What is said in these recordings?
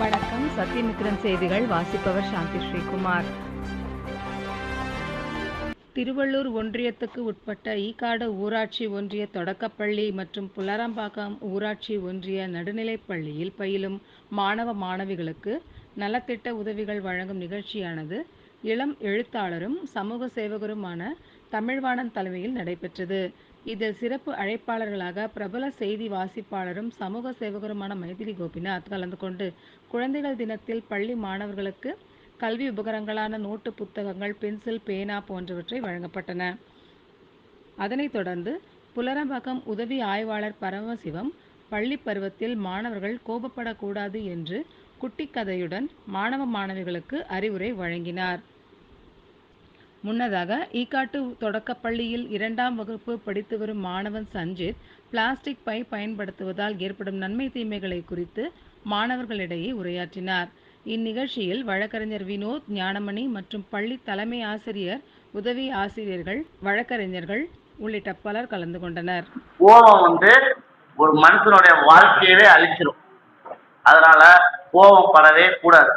வணக்கம். சத்தியமித்திரன் செய்திகள் வாசிப்பவர் சாந்தி ஸ்ரீகுமார். திருவள்ளூர் ஒன்றியத்துக்கு உட்பட்ட ஈகாடு ஊராட்சி ஒன்றிய தொடக்கப்பள்ளி மற்றும் புலரம்பாக்கம் ஊராட்சி ஒன்றிய நடுநிலைப் பள்ளியில் பயிலும் மாணவ மாணவிகளுக்கு நலத்திட்ட உதவிகள் வழங்கும் நிகழ்ச்சியானது. இளம் எழுத்தாளரும் சமூக சேவகருமான தமிழ்வாணன் தலைமையில் நடைபெற்றது. இதில் சிறப்பு அழைப்பாளர்களாக பிரபல செய்தி வாசிப்பாளரும் சமூக சேவகருமான மைதிலி கோபிநாத் கலந்து கொண்டு குழந்தைகள் தினத்தில் பள்ளி மாணவர்களுக்கு கல்வி உபகரங்களான நோட்டு புத்தகங்கள் பென்சில் பேனா போன்றவற்றை வழங்கப்பட்டன. அதனைத் தொடர்ந்து புலரம்பாக்கம் உதவி ஆய்வாளர் பரமசிவம் பள்ளி பருவத்தில் மாணவர்கள் கோபப்படக்கூடாது என்று குட்டிக்கதையுடன் மாணவ மாணவிகளுக்கு அறிவுரை வழங்கினார். முன்னதாக ஈக்காட்டு தொடக்கப்பள்ளியில் இரண்டாம் வகுப்பு படித்து வரும் மாணவன் சஞ்சித் பிளாஸ்டிக் பை பயன்படுத்துவதால் ஏற்படும் நன்மை தீமைகளை குறித்து மாணவர்களிடையே உரையாற்றினார். இந்நிகழ்ச்சியில் வழக்கறிஞர் வினோத் ஞானமணி மற்றும் பள்ளி தலைமை ஆசிரியர் உதவி ஆசிரியர்கள் வழக்கறிஞர்கள் உள்ளிட்ட பலர் கலந்து கொண்டனர். கோபம் வந்து ஒரு மனுஷனுடைய வாழ்க்கையவே அழிச்சிடும் அதனால கோபம் படவே கூடாது.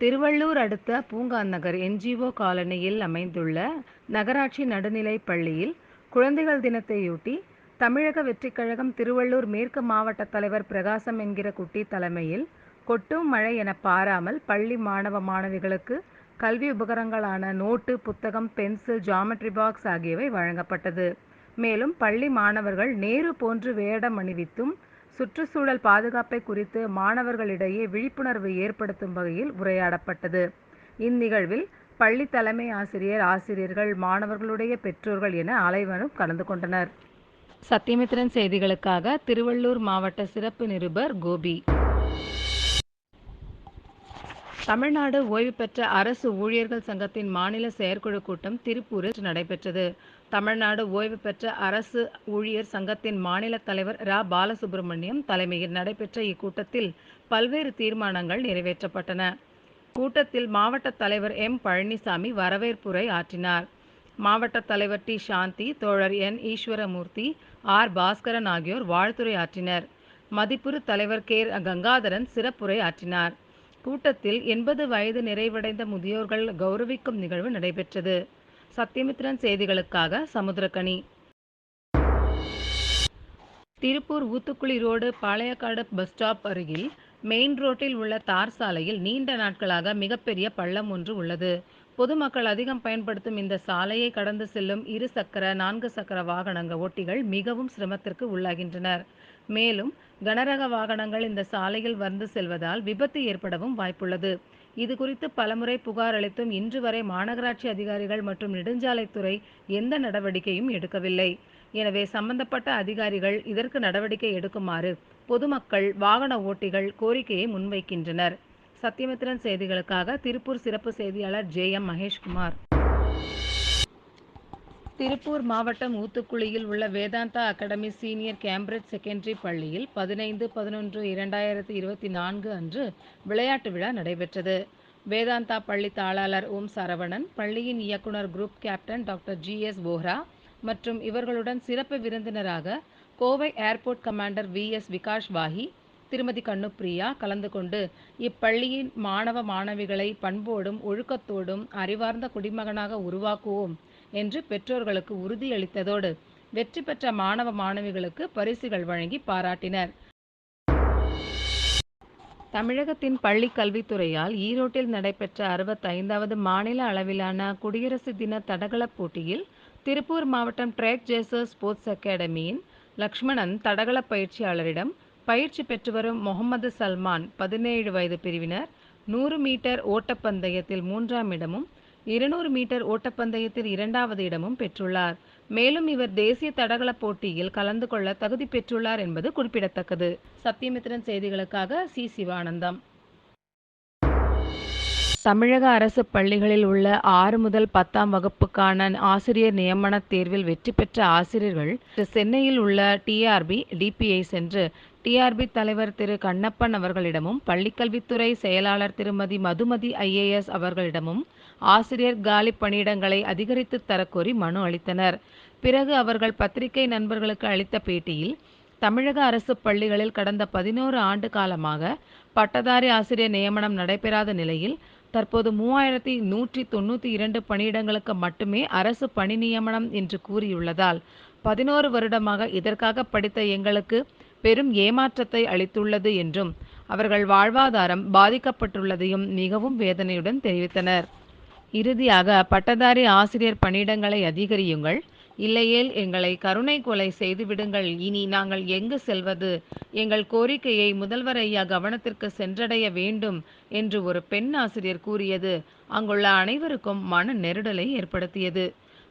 திருவள்ளூர் அடுத்த பூங்கா நகர் என்ஜிஓ காலனியில் அமைந்துள்ள நகராட்சி நடுநிலைப் பள்ளியில் குழந்தைகள் தினத்தையொட்டி தமிழக வெற்றிக்கழகம் திருவள்ளூர் மேற்கு மாவட்ட தலைவர் பிரகாசம் என்கிற குட்டி தலைமையில் கொட்டும் மழை என பாராமல் பள்ளி மாணவ மாணவிகளுக்கு கல்வி உபகரணங்களான நோட்டு புத்தகம் பென்சில் ஜாமெட்ரி பாக்ஸ் ஆகியவை வழங்கப்பட்டது. மேலும் பள்ளி மாணவர்கள் நேரு போன்று வேடம் அணிவித்தும் சுற்றுச்சூழல் பாதுகாப்பை குறித்து மாணவர்களிடையே விழிப்புணர்வு ஏற்படுத்தும் வகையில் உரையாடப்பட்டது. இந்நிகழ்வில் பள்ளி தலைமை ஆசிரியர் ஆசிரியர்கள் மாணவர்களுடைய பெற்றோர்கள் என அலைவனும் கலந்து கொண்டனர். சத்தியமித்திரன் செய்திகளுக்காக திருவள்ளூர் மாவட்ட சிறப்பு நிருபர் கோபி. தமிழ்நாடு ஓய்வு பெற்ற அரசு ஊழியர்கள் சங்கத்தின் மாநில செயற்குழு கூட்டம் திருப்பூரில் நடைபெற்றது. தமிழ்நாடு ஓய்வு பெற்ற அரசு ஊழியர் சங்கத்தின் மாநில தலைவர் ரா. பாலசுப்ரமணியம் தலைமையில் நடைபெற்ற இக்கூட்டத்தில் பல்வேறு தீர்மானங்கள் நிறைவேற்றப்பட்டன. கூட்டத்தில் மாவட்ட தலைவர் எம். பழனிசாமி வரவேற்புரை ஆற்றினார். மாவட்ட தலைவர் டி. சாந்தி தோழர் என். ஈஸ்வரமூர்த்தி ஆர். பாஸ்கரன் ஆகியோர் வாழ்த்துரை ஆற்றினர். மதிப்புறு தலைவர் கே. கங்காதரன் சிறப்புரை ஆற்றினார். கூட்டத்தில் எண்பது வயது நிறைவடைந்த முதியோர்கள் கௌரவிக்கும் நிகழ்வு நடைபெற்றது. சத்தியமித்ரன் செய்திகளுக்காக Samuthirakani. Tiruppur Uthukuli road Palayakadu bus stop அருகில் மெயின் ரோட்டில் உள்ள தார் சாலையில் நீண்ட நாட்களாக மிகப்பெரிய பள்ளம் ஒன்று உள்ளது. பொதுமக்கள் அதிகம் பயன்படுத்தும் இந்த சாலையை கடந்து செல்லும் இரு சக்கர நான்கு சக்கர வாகனங்கள் ஓட்டிகள் மிகவும் சிரமத்திற்கு உள்ளாகின்றனர். மேலும் கனரக வாகனங்கள் இந்த சாலையில் வந்து செல்வதால் விபத்து ஏற்படவும் வாய்ப்புள்ளது. இது குறித்து பலமுறை புகார் அளித்தும் இன்று வரை மாநகராட்சி அதிகாரிகள் மற்றும் நெடுஞ்சாலைத்துறை எந்த நடவடிக்கையும் எடுக்கவில்லை. எனவே சம்பந்தப்பட்ட அதிகாரிகள் இதற்கு நடவடிக்கை எடுக்குமாறு பொதுமக்கள் வாகன ஓட்டிகள் கோரிக்கையை முன்வைக்கின்றனர். சத்தியமித்திரன் செய்திகளுக்காக திருப்பூர் சிறப்பு செய்தியாளர் ஜே எம் மகேஷ்குமார். திருப்பூர் மாவட்டம் ஊத்துக்குளியில் உள்ள Vedanta academy senior Cambridge secondary பள்ளியில் பதினைந்து பதினொன்று இரண்டாயிரத்தி இருபத்தி நான்கு அன்று விளையாட்டு விழா நடைபெற்றது. வேதாந்தா பள்ளி தாளாளர் ஓம் சரவணன் பள்ளியின் இயக்குனர் group captain doctor G S Bohra மற்றும் இவர்களுடன் சிறப்பு விருந்தினராக Kovai airport commander V S Vikash Wahi திருமதி கண்ணுப்பிரியா கலந்து கொண்டு இப்பள்ளியின் மாணவ மாணவிகளை பண்போடும் ஒழுக்கத்தோடும் அறிவார்ந்த குடிமகனாக உருவாக்குவோம். என்று பெற்றோர்களுக்கு உறுதியளித்ததோடு வெற்றி பெற்ற மாணவ மாணவிகளுக்கு பரிசுகள் வழங்கி பாராட்டினர். தமிழகத்தின் பள்ளி கல்வித்துறையால் ஈரோட்டில் நடைபெற்ற அறுபத்தைந்தாவது மாநில அளவிலான குடியரசு தின தடகள போட்டியில் திருப்பூர் மாவட்டம் ட்ரேக் ஜேசர் ஸ்போர்ட்ஸ் அகாடமியின் லக்ஷ்மணன் தடகள பயிற்சியாளரிடம் பயிற்சி பெற்று வரும் முகமது சல்மான் பதினேழு வயது பிரிவினர் நூறு மீட்டர் ஓட்டப்பந்தயத்தில் மூன்றாம் இடமும் இருநூறு மீட்டர் ஓட்டப்பந்தயத்தில் இரண்டாவது இடமும் பெற்றுள்ளார். மேலும் இவர் தேசிய தடகள போட்டியில் கலந்து கொள்ள தகுதி பெற்றுள்ளார் என்பது குறிப்பிடத்தக்கது. சத்தியமித்திரன் செய்திகளுக்காக சி. சிவானந்தம். தமிழக அரசு பள்ளிகளில் உள்ள ஆறு முதல் பத்தாம் வகுப்புக்கான ஆசிரியர் நியமன தேர்வில் வெற்றி பெற்ற ஆசிரியர்கள் சென்னையில் உள்ள டிஆர்பி டிபிஐ சென்று டிஆர்பி தலைவர் திரு கண்ணப்பன் அவர்களிடமும் பள்ளிக்கல்வித்துறை செயலாளர் திருமதி மதுமதி ஐஏஎஸ் அவர்களிடமும் ஆசிரியர் காலி பணியிடங்களை அதிகரித்து தரக்கோரி மனு அளித்தனர். பிறகு அவர்கள் பத்திரிகை நண்பர்களுக்கு அளித்த பேட்டியில் தமிழக அரசு பள்ளிகளில் கடந்த பதினோரு ஆண்டு காலமாக பட்டதாரி ஆசிரியர் நியமனம் நடைபெறாத நிலையில் தற்போது மூவாயிரத்தி நூற்றி தொண்ணூற்றி இரண்டு பணியிடங்களுக்கு மட்டுமே அரசு பணி நியமனம் என்று கூறியுள்ளதால் பதினோரு வருடமாக இதற்காக படித்த எங்களுக்கு பெரும் ஏமாற்றத்தை அளித்துள்ளது என்றும் அவர்கள் வாழ்வாதாரம் பாதிக்கப்பட்டுள்ளதையும் மிகவும் வேதனையுடன் தெரிவித்தனர். இறுதியாக பட்டதாரி ஆசிரியர் பணியிடங்களை அதிகரியுங்கள். இல்லையேல் எங்களை கருணை கொலை செய்துவிடுங்கள். இனி நாங்கள் எங்கு செல்வது? எங்கள் கோரிக்கையை முதல்வர் ஐயா கவனத்திற்கு சென்றடைய வேண்டும் என்று ஒரு பெண் ஆசிரியர் கூறியது அங்குள்ள அனைவருக்கும் மன நெருடலை ஏற்படுத்தியது.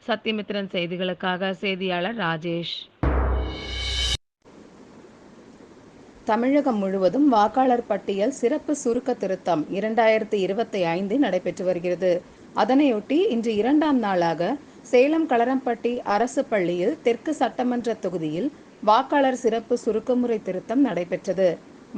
சத்தியமித்திரன் செய்திகளுக்காக செய்தியாளர் ராஜேஷ். தமிழகம் முழுவதும் வாக்காளர் பட்டியல் சிறப்பு சுருக்க திருத்தம் இரண்டாயிரத்தி இருபத்தி ஐந்து நடைபெற்று வருகிறது. அதனையொட்டி இன்று இரண்டாம் நாளாக சேலம் களரம்பட்டி அரசு பள்ளியில் தெற்கு சட்டமன்ற தொகுதியில் வாக்காளர் சிறப்பு சுருக்கமுறை திருத்தம் நடைபெற்றது.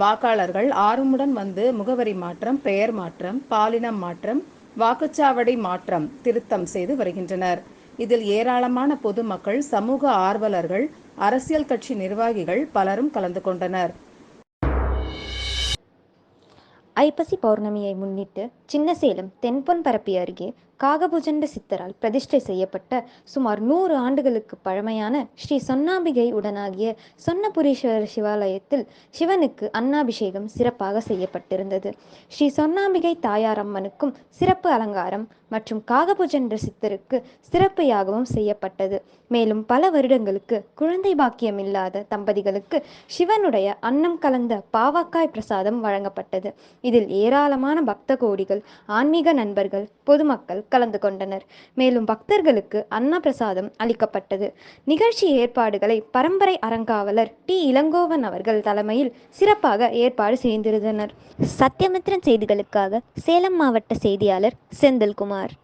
வாக்காளர்கள் ஆர்வமுடன் வந்து முகவரி மாற்றம் பெயர் மாற்றம் பாலினம் மாற்றம் வாக்குச்சாவடி மாற்றம் திருத்தம் செய்து வருகின்றனர். இதில் ஏராளமான பொதுமக்கள் சமூக ஆர்வலர்கள் அரசியல் கட்சி நிர்வாகிகள் பலரும் கலந்து கொண்டனர். ஐப்பசி பௌர்ணமியை முன்னிட்டு சின்னசேலம் தென்பொன் பரப்பி அருகே காகபுஜண்ட சித்தரால் பிரதிஷ்டை செய்யப்பட்ட சுமார் நூறு ஆண்டுகளுக்கு பழமையான ஸ்ரீ சொன்னாம்பிகை உடனாகிய சொன்னபுரீஸ்வரர் சிவாலயத்தில் சிவனுக்கு அன்னாபிஷேகம் சிறப்பாக செய்யப்பட்டிருந்தது. ஸ்ரீ சொன்னாம்பிகை தாயாரம்மனுக்கும் சிறப்பு அலங்காரம் மற்றும் காகபுஜண்ட சித்தருக்கு சிறப்பு யாகமும் செய்யப்பட்டது. மேலும் பல வருடங்களுக்கு குழந்தை பாக்கியம் இல்லாத தம்பதிகளுக்கு சிவனுடைய அன்னம் கலந்த பாவக்காய் பிரசாதம் வழங்கப்பட்டது. இதில் ஏராளமான பக்த கோடிகள் ஆன்மீக நண்பர்கள் பொதுமக்கள் கலந்து கொண்டனர். மேலும் பக்தர்களுக்கு அன்னப்பிரசாதம் அளிக்கப்பட்டது. நிகழ்ச்சி ஏற்பாடுகளை பரம்பரை அறங்காவலர் டி. இளங்கோவன் அவர்கள் தலைமையில் சிறப்பாக ஏற்பாடு செய்திருந்தனர். சத்யமித்ரன் செய்திகளுக்காக சேலம் மாவட்ட செய்தியாளர் செந்தில்குமார்.